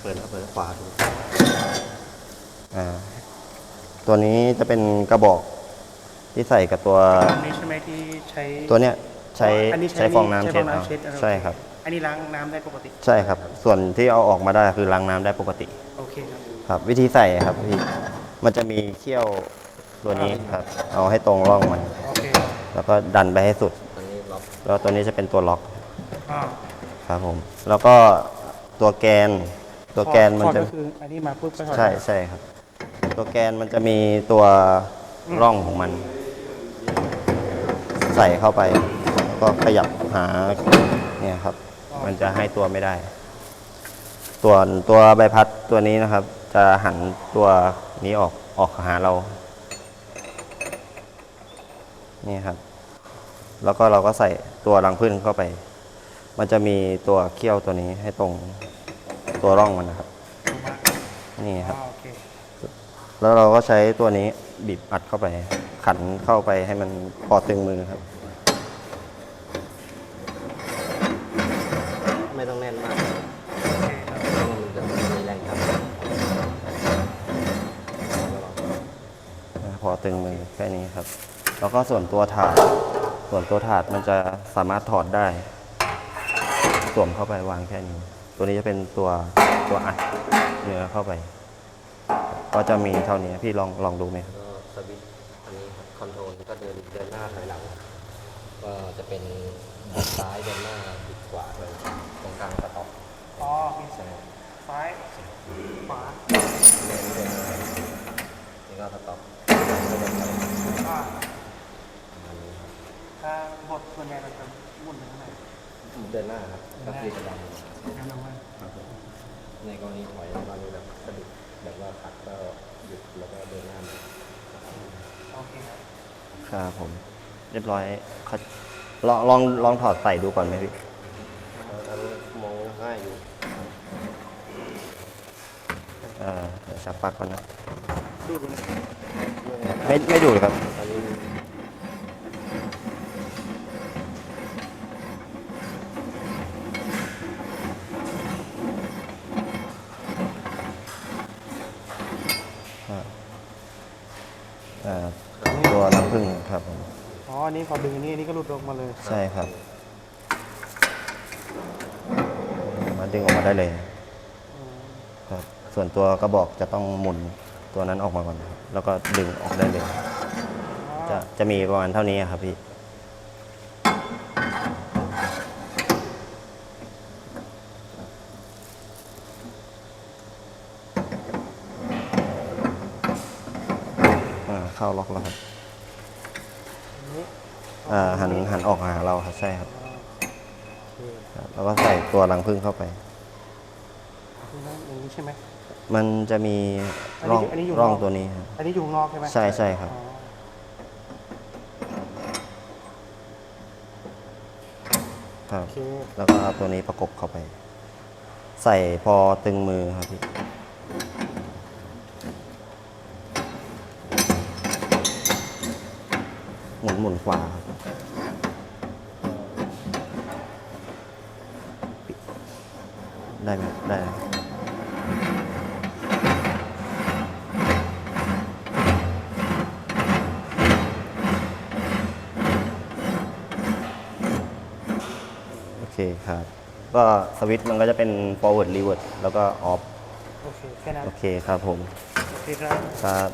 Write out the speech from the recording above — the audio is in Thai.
เปิดแล้วเปิดขวาดูอ่าตัวนี้จะเป็นกระบอกที่ใส่กับตัวอันนี้ใช่ไหมที่ใช้ตัวเนี้ยใช้อันนี้ใช้ฟองน้ำใช้เช็ดฟองเอาน้ำเช็ดเอาใช่ครับ อันนี้ล้างน้ำได้ปกติ ใช่ครับ ส่วนที่เอาออกมาได้คือล้างน้ำได้ปกติ โอเคครับ ครับ วิธีใส่ครับพี่มันจะมีเขี้ยวตัวนี้ครับ เอาให้ตรงร่องมัน โอเคแล้วก็ดันไปให้สุดอันนี้ล็อกแล้วตัวนี้จะเป็นตัวล็อกอ่าครับผม แล้วก็ตัวแกน ตัวแกนมันถอดจะก็คืออันนี้มาปุ๊บก็ถอดใช่ใช่ครับ ตัวแกนมันจะมีตัวร่องของมัน ใส่เข้าไป แล้วก็ขยับหาเนี่ยครับ มันจะให้ตัวไม่ได้ ตัวตัวใบพัดตัวนี้นะครับ จะหันตัวนี้ออกออกหาเรา นี่ครับ แล้วก็เราก็ใส่ตัวรังพึ่งเข้าไป มันจะมีตัวเขี้ยวตัวนี้ให้ตรง ตัวร่องมันนะครับถูกไหมนี่ครับอ่าโอเคแล้วเราก็ใช้ตัวนี้บีบอัดเข้าไป ขันเข้าไปให้มันพอตึงมือครับ ไม่ต้องแน่นมากโอเคครับ มันจะมีแรงครับพอตึงมือแค่นี้ครับ แล้วก็ส่วนตัวถาด ส่วนตัวถาดมันจะสามารถถอดได้ สวมเข้าไปวางแค่นี้ ตัวนี้จะเป็นตัวตัวอัดเนื้อเข้าไป ก็จะมีเท่านี้พี่ลองลองดูไหมครับก็สวิตช์อันนี้ครับคอนโทรลก็เดินเดินหน้าถอยหลังก็จะเป็นบิดซ้ายเดินหน้าบิดขวาเลยตรงกลางสต็อปอ๋อมีซ้ายขวาเดินเดินหน้านี่ก็สต็อปอ่าประมาณนี้ครับถ้าบทส่วนใหญ่เราจะหมุนไปข้างใน เดินหน้าครับก็คือจะดันงั้นเราว่าในกรณีถอยกรณีแบบสะดุดแบบว่าพักก็หยุดแล้วก็เดินหน้ามาโอเคครับครับผม เรียบร้อยเขาลองลองลองถอดใส่ดูก่อนไหมพี่อันนี้มองง่ายอยู่เออเดี๋ยวชักปลั๊กก่อนนะดูดูนะไม่ไม่ดูดครับ อันนี้ เอ่อตัวน้ำผึ้งครับผม อันนี้พอดึงอันนี้อันนี้ก็หลุดออกมาเลย ใช่ครับ มาดึงออกมาได้เลยครับส่วนตัวกระบอกจะต้องหมุนตัวนั้นออกมาก่อนครับแล้วก็ดึงออกได้เลย จะจะมีประมาณเท่านี้ครับพี่ อ่าเข้าล็อกแล้วครับ นนี้อ่าหันหันออกหาเราครับใช่ครับอ๋อโอเคครับ แล้วก็ใส่ตัวรังพึ่งเข้าไปนี่นะอย่างนี้ใช่ไหม มันจะมีอันนี้ร่องอันนี้อยู่ร่องนอกตัวนี้ครับ อันนี้อยู่ข้างนอกใช่ไหมใช่ใช่ครับ อ๋อครับ โอเคแล้วก็เอาตัวนี้ประกบเข้าไป ใส่พอตึงมือครับพี่ หมุนหมุนขวาครับได้ไหมได้ครับโอเคครับ ก็สวิตช์มันก็จะเป็น forward reverse แล้วก็ off โอเค แค่นั้น โอเคครับผม โอเคครับ ครับ